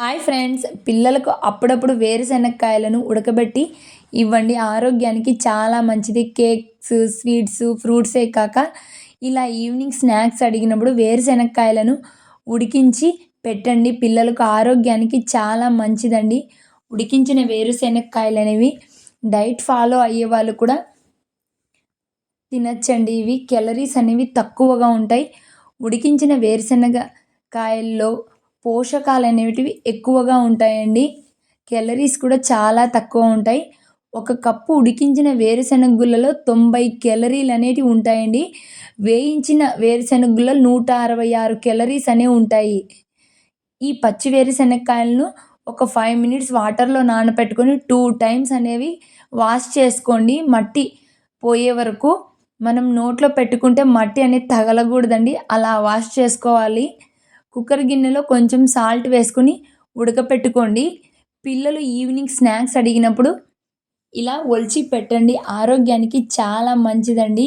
Hi friends. పిల్లలకు అప్పుడప్పుడు వేరుశెనక్కాయలను ఉడకబెట్టి ఇవ్వండి. ఆరోగ్యానికి చాలా మంచిది. కేక్స్ స్వీట్స్ ఫ్రూట్సే కాక ఇలా ఈవినింగ్ స్నాక్స్ అడిగినప్పుడు వేరుశెనక్కాయలను ఉడికించి పెట్టండి. పిల్లలకు ఆరోగ్యానికి చాలా మంచిదండి. ఉడికించిన వేరుశెనక్కాయలు అనేవి డైట్ ఫాలో అయ్యే వాళ్ళు కూడా తినచ్చండి. ఇవి కెలరీస్ అనేవి తక్కువగా ఉంటాయి. ఉడికించిన వేరుశెనగ కాయల్లో పోషకాలు అనేటివి ఎక్కువగా ఉంటాయండి. కెలరీస్ కూడా చాలా తక్కువ ఉంటాయి. ఒక కప్పు ఉడికించిన వేరుశనగ గుళ్ళలో తొంభై కెలరీలు అనేటివి ఉంటాయండి. వేయించిన వేరుశనగ నూట అరవై ఆరు కెలరీస్ అనేవి ఉంటాయి. ఈ పచ్చి వేరుశనగకాయలను ఒక ఫైవ్ మినిట్స్ వాటర్లో నానబెట్టుకొని టూ టైమ్స్ అనేవి వాష్ చేసుకోండి. మట్టి పోయే వరకు మనం నోట్లో పెట్టుకుంటే మట్టి అనేది తగలకూడదండి. అలా వాష్ చేసుకోవాలి. కుక్కర్ గిన్నెలో కొంచెం సాల్ట్ వేసుకొని ఉడకపెట్టుకోండి. పిల్లలు ఈవినింగ్ స్నాక్స్ అడిగినప్పుడు ఇలా ఒలిచి పెట్టండి. ఆరోగ్యానికి చాలా మంచిదండి.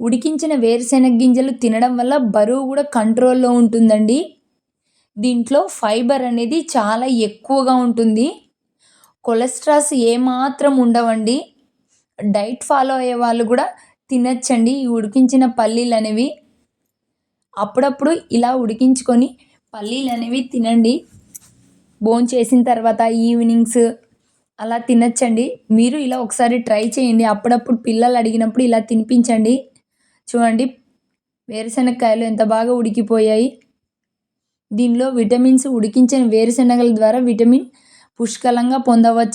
ఉడికించిన వేరుశెనగ గింజలు తినడం వల్ల బరువు కూడా కంట్రోల్లో ఉంటుందండి. దీంట్లో ఫైబర్ అనేది చాలా ఎక్కువగా ఉంటుంది. కొలెస్ట్రాల్స్ ఏమాత్రం ఉండవండి. డైట్ ఫాలో అయ్యే వాళ్ళు కూడా తినచ్చండి. ఈ ఉడికించిన పల్లీలు అనేవి అప్పుడప్పుడు ఇలా ఉడికించుకొని పల్లీలు అనేవి తినండి. బోన్ చేసిన తర్వాత ఈవినింగ్స్ అలా తినచ్చండి. మీరు ఇలా ఒకసారి ట్రై చేయండి. అప్పుడప్పుడు పిల్లలు అడిగినప్పుడు ఇలా తినిపించండి. చూడండి వేరుశనగకాయలు ఎంత బాగా ఉడికిపోయాయి. దీనిలో విటమిన్స్ ఉడికించిన వేరుశనగల ద్వారా విటమిన్ పుష్కలంగా పొందవచ్చు.